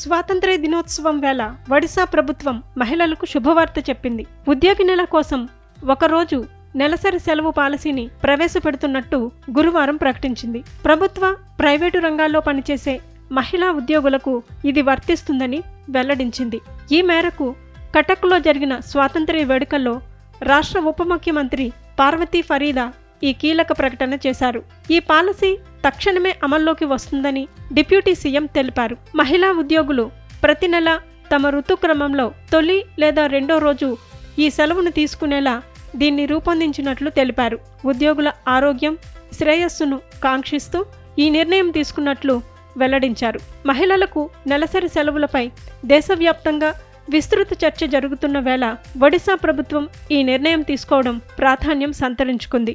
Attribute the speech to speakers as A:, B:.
A: స్వాతంత్ర్య దినోత్సవం వేళ ఒడిశా ప్రభుత్వం మహిళలకు శుభవార్త చెప్పింది. ఉద్యోగి నెల కోసం ఒకరోజు నెలసరి సెలవు పాలసీని ప్రవేశపెడుతున్నట్టు గురువారం ప్రకటించింది. ప్రభుత్వ ప్రైవేటు రంగాల్లో పనిచేసే మహిళా ఉద్యోగులకు ఇది వర్తిస్తుందని వెల్లడించింది. ఈ మేరకు కటక్లో జరిగిన స్వాతంత్ర్య వేడుకల్లో రాష్ట్ర ఉప ముఖ్యమంత్రి పార్వతీ ఫరీదా ఈ కీలక ప్రకటన చేశారు. ఈ పాలసీ తక్షణమే అమల్లోకి వస్తుందని డిప్యూటీ సీఎం తెలిపారు. మహిళా ఉద్యోగులు ప్రతి నెల తమ ఋతుక్రమంలో తొలి లేదా రెండో రోజు ఈ సెలవును తీసుకునేలా దీన్ని రూపొందించినట్లు తెలిపారు. ఉద్యోగుల ఆరోగ్యం శ్రేయస్సును కాంక్షిస్తూ ఈ నిర్ణయం తీసుకున్నట్లు వెల్లడించారు. మహిళలకు నెలసరి సెలవులపై దేశవ్యాప్తంగా విస్తృత చర్చ జరుగుతున్న వేళ ఒడిశా ప్రభుత్వం ఈ నిర్ణయం తీసుకోవడం ప్రాధాన్యం సంతరించుకుంది.